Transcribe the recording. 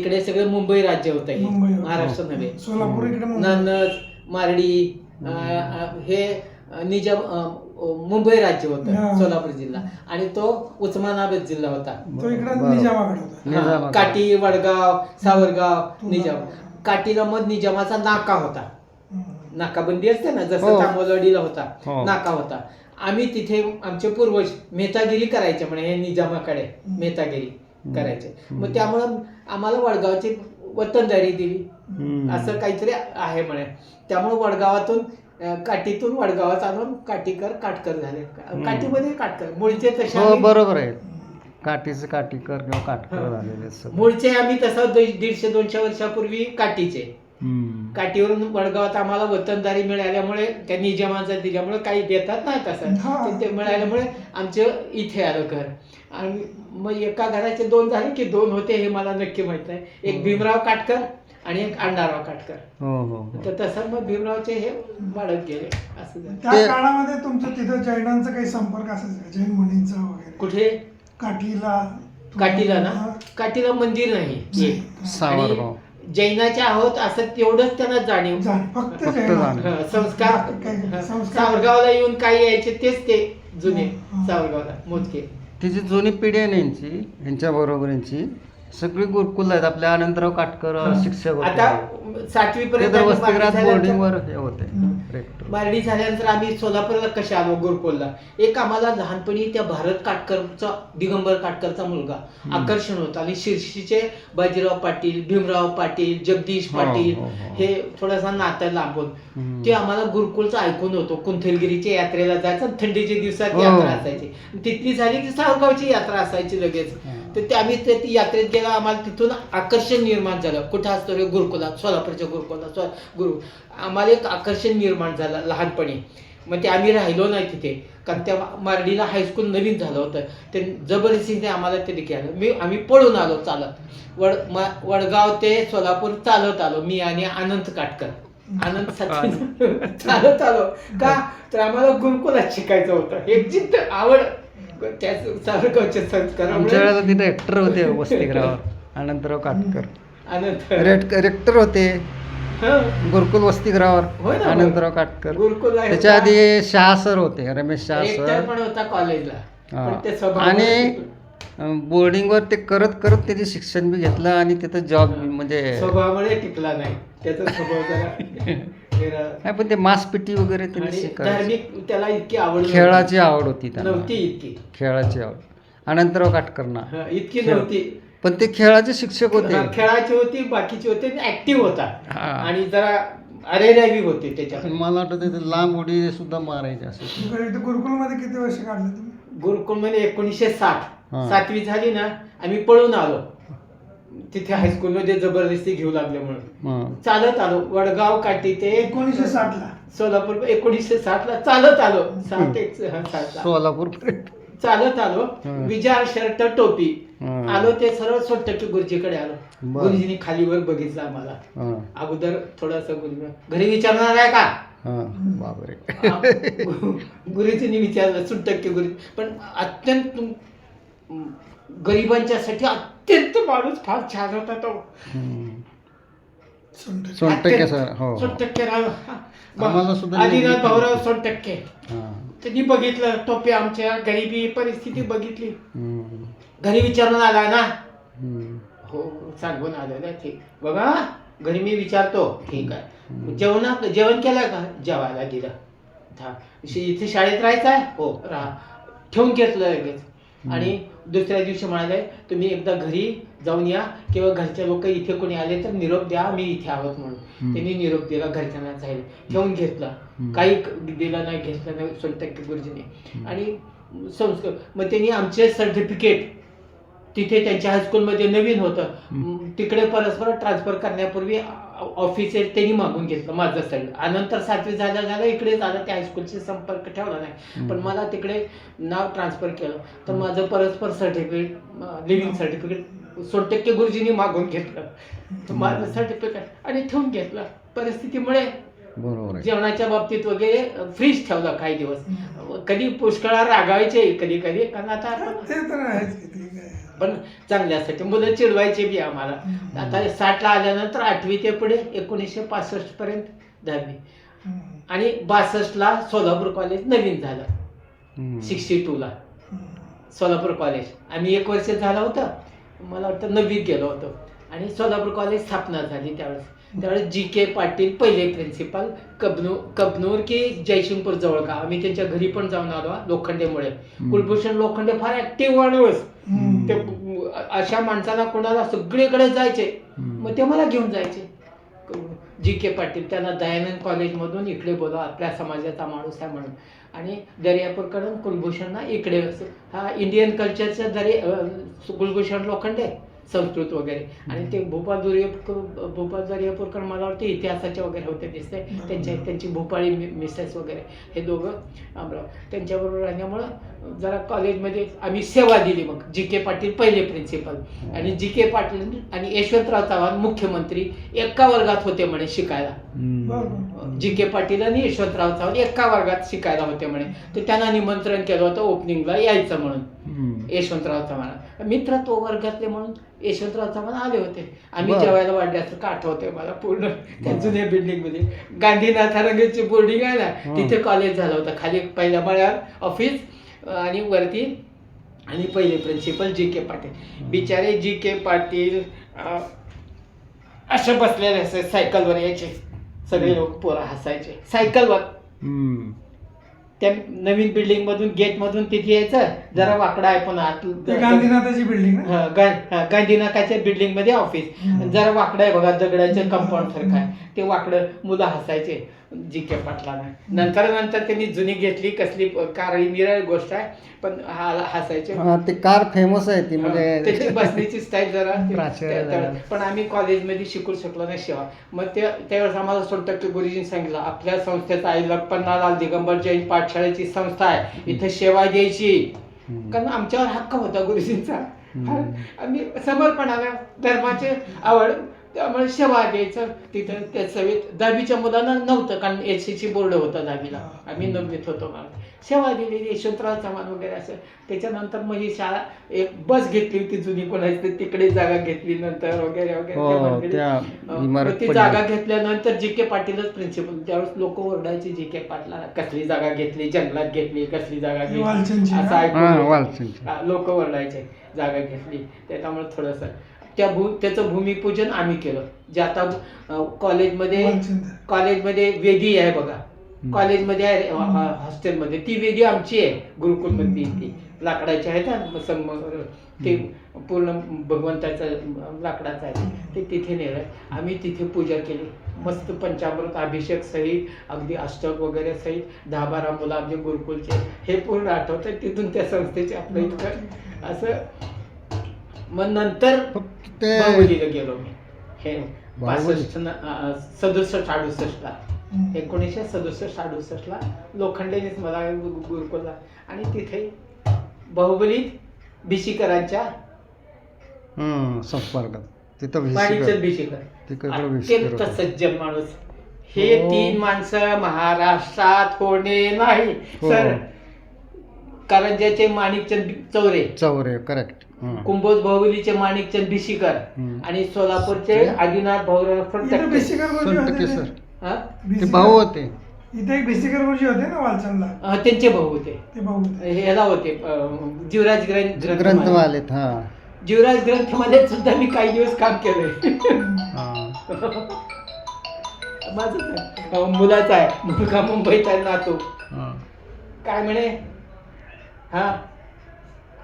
इकडे सगळं मुंबई राज्य होतं हे मुंबई होतं. महाराष्ट्र नव्हे सोलापूर इकडे मुंबई. नन्नज मारडी अं, अं, हे निजाम अं, मुंबई राज्य हा. होतं सोलापूर जिल्हा आणि तो उस्मानाबाद जिल्हा होता तो इकडे बरोबर. निजामाकडे होता हा, निजामाबाद. काटी वडगाव सावरगाव. निजाम काटीला मग निजामाचा नाका होता हम्म. नाकाबंदी असते ना हो. जसं तांबोलवाडीला होता हो. नाका होता आम्ही तिथे आमचे पूर्वज मेहतागिरी करायचे म्हणे हे निजामाकडे. मेहतागिरी करायचे. मग त्यामुळं आम्हाला वडगावची वतनदारी दिली. असं काहीतरी आहे म्हणे त्यामुळे वडगावातून काठीतून वडगावात आणून काटीकर काटकर झाले काठीमध्ये काटकर मूळचे तसे हो बरोबर आहे काठीचं काठीकर किंवा काटकर. झालेले. मूळचे आम्ही तसं दीडशे दोनशे वर्षापूर्वी काठीचे. काठीवरून वडगावात आम्हाला वतनदारी मिळाल्यामुळे त्या निजामाचा दिल्यामुळे काही देतात ना तसं. ते- मिळाल्यामुळे आमचं इथे आलं घर आणि मग एका घराचे दोन झाले की दोन होते हे मला नक्की माहीत नाही एक हो. भीमराव काटकर आणि एक अण्णाराव काटकर हो हो. तर तसं मग भीमरावचे हे वाढत गेले असं झालं. त्या ते- काळामध्ये तुमचं तिथं जैनांचा काही संपर्क असायचा का? जैन मुनींचा वगैरे कुठे काठीला काठीला ना. काठीला मंदिर नाही जैनाचे आहोत असं तेवढंच त्यांना जाणीव जाण- फक्त फक्त जैन जाण. हं, संस्कार काही. हं. सावरगावला येऊन काय यायचे तेच ते जुने हं. सावरगावला मोजके तिची जुनी पिढी आहे ना यांची यांच्या बरोबरींची सगळी गुरुकुल आहेत आपल्या आनंदराव काटकर हं. शिक्षक होते आता सातवी ते पर्यंत तर वसतिगृहात हे होते. बारडी झाल्यानंतर आम्ही सोलापूरला कसे आलो गुरुकुलला एक आम्हाला लहानपणी त्या भारत काटकरचा दिगंबर काटकरचा मुलगा. आकर्षण होता आणि शिर्षीचे बाजीराव पाटील भीमराव पाटील जगदीश हो, पाटील हो, हो. हे थोडासा नातं लांबून. ते आम्हाला गुरुकुलचं ऐकून होतो कुंथलगिरीच्या यात्रेला जायचं थंडीच्या दिवसात. यात्रा असायची तिथली झाली की सावगावची यात्रा असायची लगेच. तर ते आम्ही ते ती यात्रेत गेला आम्हाला तिथून आकर्षण निर्माण झालं. कुठं असतो रे? गुरुकुलात सोलापूरच्या गुरुकुलात स्व- गुरु आम्हाला एक आकर्षण निर्माण झालं लहानपणी. मग ते आम्ही राहिलो नाही तिथे. कारण त्या मारडीला हायस्कूल नवीन झालं होतं. ते जबरदस्तीने आम्हाला ते आलं. मी आम्ही पळून आलो चालत. वड वडगाव ते सोलापूर चालत आलो मी आणि अनंत काटकर. आनंद चालत आलो. का? तर आम्हाला गुरुकुलात शिकायचं होतं. एक जिद्द आवड आमच्या तिथे रेक्टर होते वसतिगृहावर. अनंतराव काटकर. रेक्टर होते. गुरुकुल ना, अनंतराव काटकर. त्याच्या. आधी शहा सर होते रमेश शहा सर. होता कॉलेजला. आणि बोर्डिंगवर ते करत करत त्याचे शिक्षण बी घेतलं आणि तिथं जॉब म्हणजे स्वभावामुळे टिकला नाही. त्याचा स्वभाव जरा काय पण ते मासपिटी वगैरे धार्मिक त्याला इतकी आवड. खेळाची आवड होती नव्हती इतकी. खेळाची आवड. अनंतराव काटकरना. इतकी. नव्हती. पण ते खेळाचे शिक्षक होते. हा, खेळाची होती बाकीची होते ऍक्टिव्ह होता. हा. आणि जरा अरेरावी होते त्याच्यात. मला वाटतं लांब उडी सुद्धा मारायचे असे. गुरुकुलमध्ये किती वर्ष काढले तुम्ही? गुरुकुलमध्ये एकोणीसशे साठ. सातवी झाली ना आम्ही पळून आलो. तिथे हायस्कूलमध्ये जबरदस्ती घेऊ लागले म्हणून हा. चालत आलो वडगाव काठी ते एकोणीसशे साठ ला सोलापूर एकोणीसशे साठ ला चालत आलो साठ एक. सोलापूर चालत आलो हं. विजार शर्ट टोपी हं. आलो ते सरळ सोटकी गुरुजीकडे आलो बर. गुरुजीने खालीवर बघितलं आम्हाला हा. अगोदर थोडस गुरुजी घरी विचारणार आहे का हा. बापरे गुरुजीने विचारलं सुटक्के गुरु पण अत्यंत गरिबांच्यासाठी अत्यंत माणूस फार छान होता तो. सोनटक्के. सर हो. सोनटक्के आदिनाथ भाऊराव सोनटक्के. हा. त्यांनी बघितलं टोपे आमच्या गरिबी परिस्थिती बघितली. घरी विचारून आला ना. हो सांगून आलेलं आहे ठीक बघा घरी मी विचारतो. ठीक आहे. जेवणा जेवण केलं का? जेवायला दिलं इथे शाळेत राहायचं आहे? हो राहा. ठेवून घेतलं लगेच. आणि दुसऱ्या दिवशी म्हणाले तुम्ही एकदा घरी जाऊन या किंवा घरचे लोक इथे कोणी आले तर निरोप द्या मी इथे आहोत म्हणून. त्यांनी निरोप दिला घरच्यांना जाईल. ठेवून घेतला. काही दिलं नाही घेतलं नाही सोनटक्के गुरुजीने. आणि संस्कार मग त्यांनी आमचे सर्टिफिकेट तिथे त्यांच्या हायस्कूलमध्ये नवीन होतं. तिकडे परस्पर ट्रान्सफर करण्यापूर्वी ऑफिसर त्यांनी मागून घेतलं माझं साईड नंतर सातवी झाल्या झाल्या इकडे झालं त्या हायस्कूलशी संपर्क ठेवला नाही. पण मला तिकडे नाव ट्रान्सफर केलं. तर माझं परस्पर सर्टिफिकेट लिव्हिंग सर्टिफिकेट सोनटक्के गुरुजींनी मागून घेतलं. तर माझं सर्टिफिकेट आणि ठेवून घेतलं. परिस्थितीमुळे बरोबर आहे. जेवणाच्या बाबतीत वगैरे फ्रीज ठेवला काही दिवस. कधी पुष्कळा रागायचे कधी कधी कारण आता ते तर आहेच. किती काय पण चांगल्यासाठी मुलं चिडवायचे बी आम्हाला. आता साठला आल्यानंतर आठवी ते पुढे एकोणीसशे पासष्ट पर्यंत दहावी. आणि बासष्टला सोलापूर कॉलेज नवीन झालं. सिक्स्टी टूला. सोलापूर कॉलेज आम्ही एक वर्ष झालं होतं. मला वाटतं नववीत गेलो होतो. आणि सोलापूर कॉलेज स्थापना झाली त्यावेळेस. त्यावेळेस जी के पाटील पहिले प्रिन्सिपाल कबनूर कबनूर की जयसिंगपूर जवळ का? आम्ही त्यांच्या घरी पण जाऊन आलो लोखंडेमुळे. कुलभूषण लोखंडे फार ऍक्टिव्ह माणूस अशा माणसाला कोणाला सगळीकडे जायचे. मग ते मला घेऊन जायचे. जी के पाटील त्यांना दयानंद कॉलेजमधून इकडे बोलवा आपल्या समाजाचा माणूस आहे म्हणून. आणि दर्यापूरकडून कुलभूषणना इकडे हा इंडियन कल्चरचा दर्या कुलभूषण लोखंडे. संस्कृत वगैरे. आणि ते भोपाळ दर्यापूर भोपाळ दर्यापूरकर मला वाटतं इतिहासाचे वगैरे होते दिसते. त्यांच्या त्यांची भोपाळी मि- मिसेस वगैरे हे दोघं त्यांच्याबरोबर राहिल्यामुळं जरा कॉलेजमध्ये आम्ही सेवा दिली मग. जी के पाटील पहिले प्रिन्सिपल आणि जी के पाटील आणि यशवंतराव चव्हाण मुख्यमंत्री एका वर्गात होते म्हणे शिकायला. जी के पाटील आणि यशवंतराव चव्हाण एका वर्गात शिकायला होते म्हणे. तर त्यांना निमंत्रण केलं होतं ओपनिंगला यायचं म्हणून. यशवंतराव चव्हाण. मित्रत्व वर्गातले म्हणून यशवंतराव चव्हाण आले होते. आम्ही. जेवायला वाढल्यासारखं आठवतंय मला पूर्ण. त्या जुन्या बिल्डिंगमध्ये गांधीनाथारंगाची बोर्डिंग आहे ना. तिथे कॉलेज झालं होतं. खाली पहिल्या माळ्यावर ऑफिस आणि वरती आणि पहिले प्रिन्सिपल जी के पाटील बिचारे जी के पाटील असे बसलेले असे सायकलवर यायचे. सगळे लोक पोरं हसायचे. सायकलवर. त्या नवीन बिल्डिंग मधून गेट मधून तिथे यायचं. जरा वाकडा आहे पण आत ते गांधीनाथाची बिल्डिंग ना? गा- गांधीनाकाच्या बिल्डिंगमध्ये ऑफिस. जरा वाकडं आहे बघा दगडाचं कंपाऊंड सारखं आहे. ते वाकडं मुलं हसायचे जी के पाटलाला नंतर नंतर त्यांनी जुनी घेतली कसली कारळी निरळ गोष्ट आहे पण हा- हसायचे. हा, ते कार फेमस आहे ती हा, त्याची म्हणजे बसण्याची स्टाईल जरा. पण आम्ही कॉलेजमध्ये शिकू शकलो नाही सेवा मग ते त्यावेळेस आम्हाला सोड टक्के गुरुजींनी सांगितलं आपल्या संस्थेचा आई लप्पन्नालाल दिगंबर जैन पाठशाळेची संस्था आहे इथे सेवा द्यायची. कारण आमच्यावर हक्क होता गुरुजींचा. आम्ही समर्पणाला धर्माची आवड त्यामुळे सेवा द्यायचं तिथं त्या सवेत. दहावीच्या मुलांना नव्हतं कारण एस सी बोर्ड होता दहावीला. आम्ही नववीत होतो मला सेवा दिली यशवंतराव चव्हाण वगैरे असं. त्याच्यानंतर मग ही शाळा एक बस घेतली होती जुनी कोणाची तिकडे जागा घेतली नंतर वगैरे वगैरे. हो, ती. जागा घेतल्यानंतर जी के पाटीलच प्रिन्सिपल त्यावेळेस लोक ओरडायचे जी के पाटला कसली जागा घेतली? जंगलात घेतली कसली जागा घेतली? असं? ऐकून लोक ओरडायचे जागा घेतली. त्याच्यामुळे थोडंसं त्या भू त्याचं भूमिपूजन आम्ही केलं. जे आता कॉलेजमध्ये. कॉलेजमध्ये वेदी आहे बघा. कॉलेजमध्ये आहे हॉस्टेलमध्ये. ती वेदी आमची आहे गुरुकुलमधली ती. लाकडाची आहे ना संगमरवर. ते पूर्ण भगवंताचं लाकडाचं आहे. ते तिथे नेलं. आम्ही तिथे पूजा केली. मस्त पंचामृत अभिषेक सहित अगदी अष्टक वगैरे सहित दहा बारा मुलं आमचे गुरुकुलचे. हे पूर्ण आठवत तिथून त्या संस्थेचे आपलं इतकं असं मग नंतर ते बाहुबलीला गेलो मी हे? पासष्ट सदुसष्ट अडुसष्टला. एकोणीसशे सदुसष्ट अडुसष्टला लोखंडेनेच मला गुरुकुलला आणि तिथे बाहुबलीत भिशीकरांच्या हम्म, संपर्कात तिथं माणिकचंद भिशीकर. सज्जन माणूस हे हो. तीन माणसं महाराष्ट्रात होणे नाही हो. सर कारंज्याचे माणिकचंद चौरे चौरे करेक्ट कुंभोज बाहुबलीचे माणिकचंद भिशीकर. आणि सोलापूरचे आदिनाथ भाऊराव इथे फडतके. भिसेकर गुरुजी होते केसर ते. हा? ते भिसेकर- भाऊ होते इथे एक भिसेकर गुरुजी होते ना वालचंदला अं, त्यांचे भाऊ होते ते भाऊ होते ह्याला होते अं, जीवराज ग्रंथ ग्रंथमाला. ग्रंथवालेत हा जीवराज ग्रंथमालेत सुद्धा मी काही दिवस काम केलंय हा. माझं आहे. अं, मुलाचा आहे मुलगा मुंबईत आहे नातू हा. काय म्हणे हा